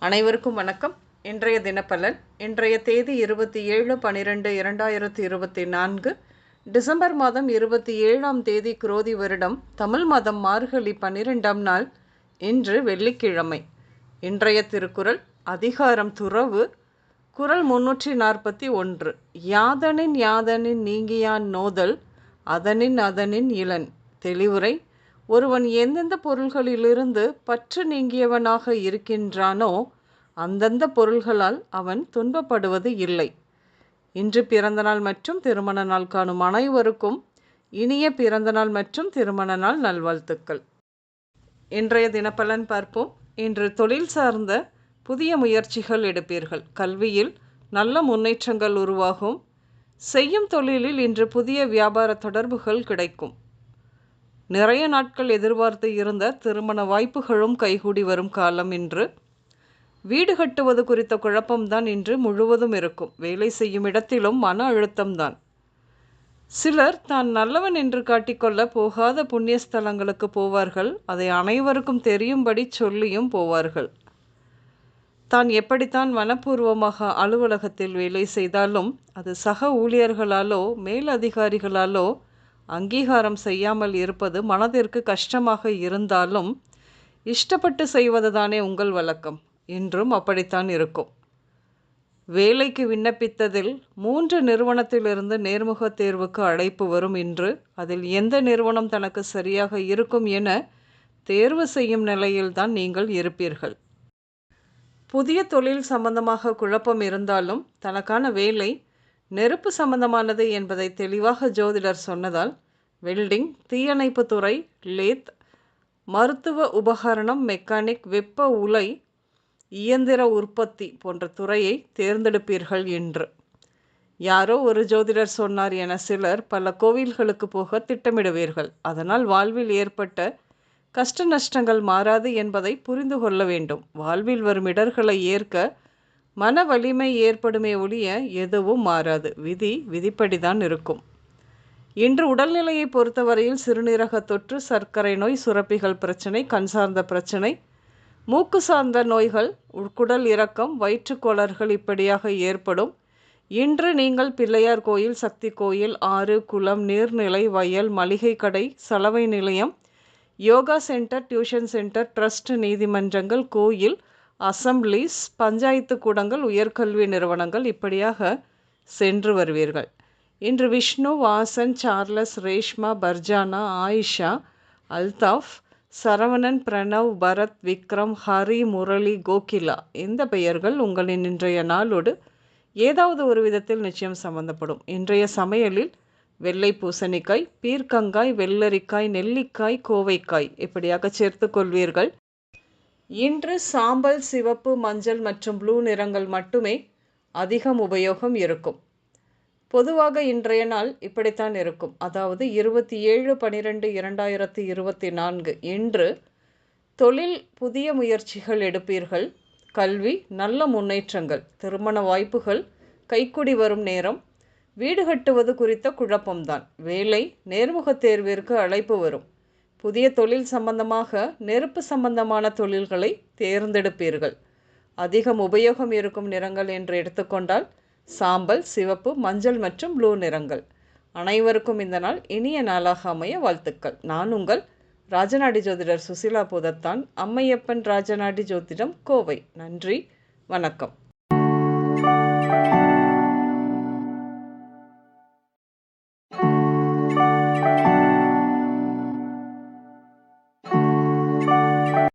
அனைவருக்கும் வணக்கம். இன்றைய தினப்பலன் இன்றைய தேதி இருபத்தி ஏழு பனிரெண்டு இரண்டாயிரத்தி இருபத்தி நான்கு டிசம்பர் மாதம் இருபத்தி ஏழாம் தேதி குரோதி வருடம் தமிழ் மாதம் மார்கழி பன்னிரெண்டாம் நாள் இன்று வெள்ளிக்கிழமை. இன்றைய திருக்குறள் அதிகாரம் துறவு குறள் முன்னூற்றி நாற்பத்தி ஒன்று. யாதனின் யாதனின் நீங்கியான் நோதல் அதனின் அதனின் இளன். தெளிவுரை ஒருவன் எந்தெந்த பொருள்களிலிருந்து பற்று நீங்கியவனாக இருக்கின்றானோ அந்தந்த பொருள்களால் அவன் துன்பப்படுவது இல்லை. இன்று பிறந்தநாள் மற்றும் திருமண நாள் காணும் அனைவருக்கும் இனிய பிறந்தநாள் மற்றும் திருமண நாள் நல்வாழ்த்துக்கள். இன்றைய தினப்பலன் பார்ப்போம். இன்று தொழில் சார்ந்த புதிய முயற்சிகள் எடுப்பீர்கள். கல்வியில் நல்ல முன்னேற்றங்கள் உருவாகும். செய்யும் தொழிலில் இன்று புதிய வியாபார தொடர்புகள் கிடைக்கும். நிறைய நாட்கள் எதிர்பார்த்து இருந்த திருமண வாய்ப்புகளும் கைகூடி வரும் காலம் இன்று. வீடு கட்டுவது குறித்த குழப்பம்தான் இன்று முழுவதும் இருக்கும். வேலை செய்யும் இடத்திலும் மன அழுத்தம்தான். சிலர் தான் நல்லவன் என்று காட்டிக்கொள்ள போகாத புண்ணிய ஸ்தலங்களுக்கு போவார்கள். அதை அனைவருக்கும் தெரியும்படி சொல்லியும் போவார்கள். தான் எப்படித்தான் மனப்பூர்வமாக அலுவலகத்தில் வேலை செய்தாலும் அது சக ஊழியர்களாலோ மேல் அதிகாரிகளாலோ அங்கீகாரம் செய்யாமல் இருப்பது மனதிற்கு கஷ்டமாக இருந்தாலும் இஷ்டப்பட்டு செய்வது தானே உங்கள் வழக்கம். இன்றும் அப்படித்தான் இருக்கும். வேலைக்கு விண்ணப்பித்ததில் மூன்று நிறுவனத்திலிருந்து நேர்முக தேர்வுக்கு அழைப்பு வரும் இன்று அதில் எந்த நிறுவனம் தனக்கு சரியாக இருக்கும் என தேர்வு செய்யும் நிலையில்தான் நீங்கள் இருப்பீர்கள். புதிய தொழில் சம்பந்தமாக குழப்பம் இருந்தாலும் தனக்கான வேலை நெருப்பு சம்பந்தமானது என்பதை தெளிவாக ஜோதிடர் சொன்னதால் வெல்டிங் தீயணைப்பு துறை லேத் மருத்துவ உபகரணம் மெக்கானிக் வெப்ப உலை இயந்திர உற்பத்தி போன்ற துறையை தேர்ந்தெடுப்பீர்கள் என்று. யாரோ ஒரு ஜோதிடர் சொன்னார் என சிலர் பல கோவில்களுக்கு போக திட்டமிடுவீர்கள். அதனால் வாழ்வில் ஏற்பட்ட கஷ்ட நஷ்டங்கள் மாறாது என்பதை புரிந்து கொள்ள வேண்டும். வாழ்வில் வரும் இடர்களை ஏற்க மன வலிமை ஏற்படுமே ஒழிய எதுவும் மாறாது. விதி விதிப்படிதான் இருக்கும். இன்று உடல்நிலையை பொறுத்தவரையில் சிறுநீரக தொற்று சர்க்கரை நோய் சுரப்பிகள் பிரச்சனை கண் சார்ந்த பிரச்சனை மூக்கு சார்ந்த நோய்கள் உட்குடல் இறக்கம் வயிற்றுக்கோளர்கள் இப்படியாக ஏற்படும். இன்று நீங்கள் பிள்ளையார் கோயில் சக்தி கோயில் ஆறு குளம் நீர்நிலை வயல் மளிகை கடை சலவை நிலையம் yoga centre tuition centre trust நீதிமன்றங்கள் கோயில் அசம்பிளிஸ் பஞ்சாயத்து கூடங்கள் உயர்கல்வி நிறுவனங்கள் இப்படியாக சென்று வருவீர்கள். இன்று விஷ்ணு வாசன் சார்லஸ் ரேஷ்மா பர்ஜானா ஆயிஷா அல்தாஃப் சரவணன் பிரணவ் பரத் விக்ரம் ஹரி முரளி கோகிலா இந்த பெயர்கள் உங்களின் இன்றைய நாளோடு ஏதாவது ஒரு விதத்தில் நிச்சயம் சம்பந்தப்படும். இன்றைய சமையலில் வெள்ளை பூசணிக்காய் பீர்க்கங்காய் வெள்ளரிக்காய் நெல்லிக்காய் கோவைக்காய் இப்படியாக சேர்த்து கொள்வீர்கள். இன்று சாம்பல் சிவப்பு மஞ்சள் மற்றும் ப்ளூ நிறங்கள் மட்டுமே அதிகம் உபயோகம் இருக்கும். பொதுவாக இன்றைய நாள் இப்படித்தான் இருக்கும். அதாவது இருபத்தி ஏழு பனிரெண்டு இரண்டாயிரத்தி இருபத்தி நான்கு இன்று தொழில் புதிய முயற்சிகள் எடுப்பீர்கள். கல்வி நல்ல முன்னேற்றங்கள் திருமண வாய்ப்புகள் கைக்குடி வரும் நேரம் வீடு கட்டுவது குறித்த குழப்பம்தான். வேலை நேர்முகத் தேர்விற்கு அழைப்பு வரும். புதிய தொழில் சம்பந்தமாக நெருப்பு சம்பந்தமான தொழில்களை தேர்ந்தெடுப்பீர்கள். அதிகம் உபயோகம் இருக்கும் நிறங்கள் என்று எடுத்துக்கொண்டால் சாம்பல் சிவப்பு மஞ்சள் மற்றும் ப்ளூ நிறங்கள். அனைவருக்கும் இந்த நாள் இனிய நாளாக அமைய வாழ்த்துக்கள். நான் உங்கள் ராஜநாடி ஜோதிடர் சுசிலா புதத்தான் அம்மையப்பன் ராஜநாடி ஜோதிடம் கோவை. நன்றி வணக்கம்.